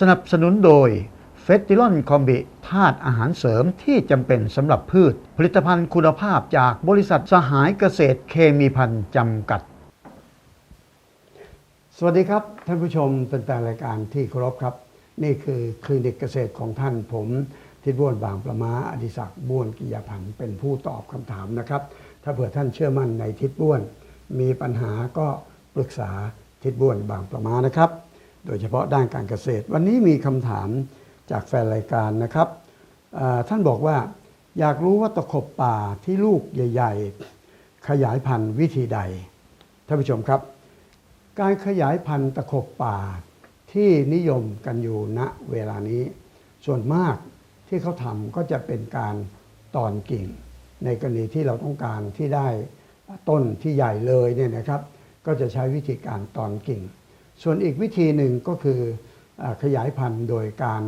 สนับสนุนโดยเฟสติลอนคอมบิธาตุอาหารเสริมที่จำเป็นสำหรับพืช ผลิตภัณฑ์คุณภาพจากบริษัทสหายเกษตรเคมีพันธ์จำกัด สวัสดีครับ ท่านผู้ชมเป็นแฟนรายการที่เคารพครับ นี่คือคลินิกเกษตรของท่านผมทิดบ้วนบางประมาอดิศักดิ์บ้วนกิยาพันธ์เป็นผู้ตอบคำถามนะครับ ถ้าเผื่อท่านเชื่อมั่นในทิดบ้วน มีปัญหาก็ปรึกษาทิดบ้วนบางประมานะครับ โดยเฉพาะด้านการเกษตร วันนี้มีคำถามจากแฟนรายการนะครับ ท่านบอกว่าอยากรู้ว่าตะขบป่าที่ลูกใหญ่ ๆ ขยายพันธุ์วิธีใด ท่านผู้ชมครับ การขยายพันธุ์ตะขบป่าที่นิยมกันอยู่ณเวลานี้ ส่วนมากที่เขาทำก็จะเป็นการตอนกิ่ง ในกรณีที่เราต้องการที่ได้ต้นที่ใหญ่เลยเนี่ยนะครับ ก็จะใช้วิธีการตอนกิ่ง ส่วนอีกวิธีหนึ่งก็คืออขยายพันธุ์โดยการ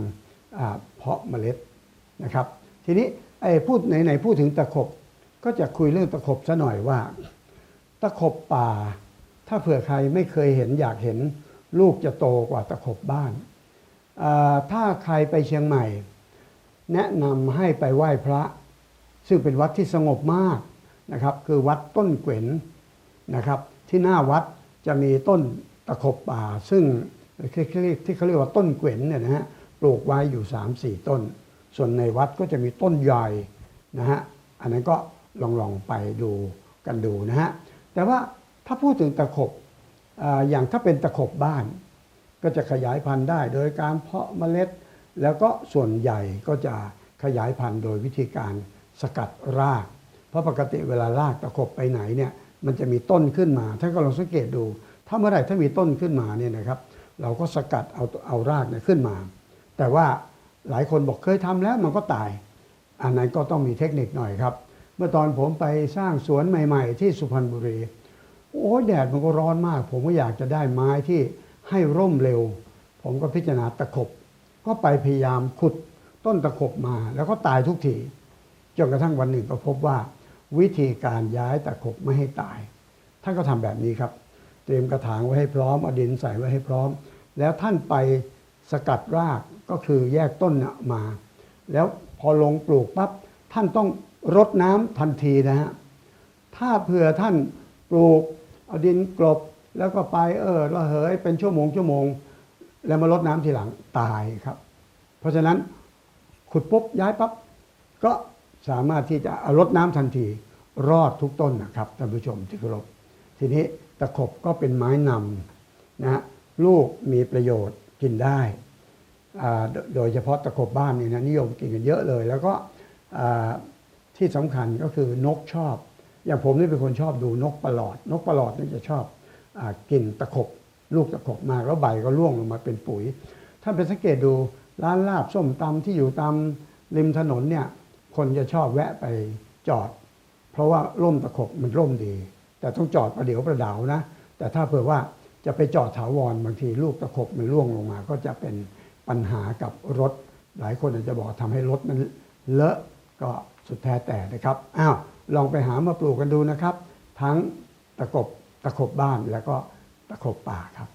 เพาะเมล็ดนะครับ ทีนี้ไอ้พูดไหนๆพูดถึงตะขบก็จะคุยเรื่องตะขบซะหน่อยว่า ตะขบป่า ถ้าเผื่อใครไม่เคยเห็นอยากเห็นลูกจะโตกว่าตะขบบ้าน ถ้าใครไปเชียงใหม่ แนะนำให้ไปไหว้พระ ซึ่งเป็นวัดที่สงบมากนะครับ คือวัดต้นเกวนนะครับ ที่หน้าวัดจะมีต้น ตะขบป่า ซึ่งที่เขาเรียกว่าต้นเกวนเนี่ยนะฮะปลูกไว้อยู่ 3-4 ต้น ส่วนในวัดก็จะมีต้นใหญ่นะฮะอันนั้นก็ลองลองไปดูกันดูนะฮะแต่ว่าถ้าพูดถึงตะขบอาอย่างถ้าเป็นตะขบบ้าน ก็จะขยายพันธุ์ได้ โดยการเพาะเมล็ด แล้วก็ส่วนใหญ่ก็จะขยายพันธุ์โดยวิธีการสกัดราก เพราะปกติเวลารากตะขบไปไหนเนี่ยมันจะมีต้นขึ้นมาท่านก็ลองสังเกตดู ถ้าเมื่อไหร่ถ้ามีต้นขึ้นมาเนี่ยนะครับ เราก็สกัดเอาเอารากเนี่ยขึ้นมา แต่ว่าหลายคนบอกเคยทำแล้วมันก็ตาย อันนั้นก็ต้องมีเทคนิคหน่อยครับ เมื่อตอนผมไปสร้างสวนใหม่ ๆ ที่สุพรรณบุรี โอ้แดดมันก็ร้อนมาก ผมก็อยากจะได้ไม้ที่ให้ร่มเร็ว ผมก็พิจารณาตะขบ ก็ไปพยายามขุดต้นตะขบมา แล้วก็ตายทุกทีจนกระทั่งวันหนึ่งก็พบว่า วิธีการย้ายตะขบไม่ให้ตาย ท่านก็ทำแบบนี้ครับ เตรียมกระถางไว้ให้พร้อมเอาดินใส่ไว้ให้พร้อม แล้วท่านไปสกัดรากก็คือแยกต้นน่ะมา แล้วพอลงปลูกปั๊บท่านต้องรดน้ำทันทีนะฮะถ้าเผื่อท่านปลูกเอาดินกลบแล้วก็ไปเออระเหยเป็นชั่วโมงชั่วโมง แล้วมาลดน้ำทีหลังตายครับ เพราะฉะนั้นขุดปุ๊บย้ายปั๊บก็สามารถที่จะเอารดน้ำทันที รอดทุกต้นนะครับท่านผู้ชมที่เคารพทีนี้ ตะขบก็เป็นไม้นำนะฮะลูกมีประโยชน์กินได้โดยเฉพาะตะขบบ้านนี่นะนิยมกินกันเยอะเลย แล้วก็ที่สำคัญก็คือนกชอบ อย่างผมนี่เป็นคนชอบดูนกประหลอด นกประหลอดนี่จะชอบอกินตะขบ ลูกตะขบมากแล้วใบก็ร่วงลงมาเป็นปุ๋ยท่านไปสังเกตดูร้านลาบส้มตำที่อยู่ตามริมถนนเนี่ยคนจะชอบแวะไปจอด เพราะว่าร่มตะขบมันร่มดี แต่ต้องจอดประเดี๋ยวประดาวนะ แต่ถ้าเผื่อว่าจะไปจอดถาวรบางทีลูกตะขบมันร่วงลงมา ก็จะเป็นปัญหากับรถ หลายคนอาจจะบอกทำให้รถมันเลอะก็สุดแท้แต่นะครับอ้าวลองไปหามาปลูกกันดูนะครับ ทั้งตะขบตะขบบ้านแล้วก็ตะขบป่าครับ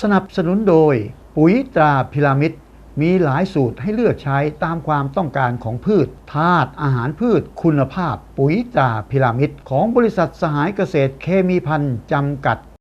สนับสนุนโดยปุ๋ยตราพิรามิด มีหลายสูตรให้เลือกใช้ตามความต้องการของพืชธาตุอาหารพืช คุณภาพ ปุ๋ยตราพิรามิดของบริษัทสหายเกษตรเคมีพันธ์จำกัด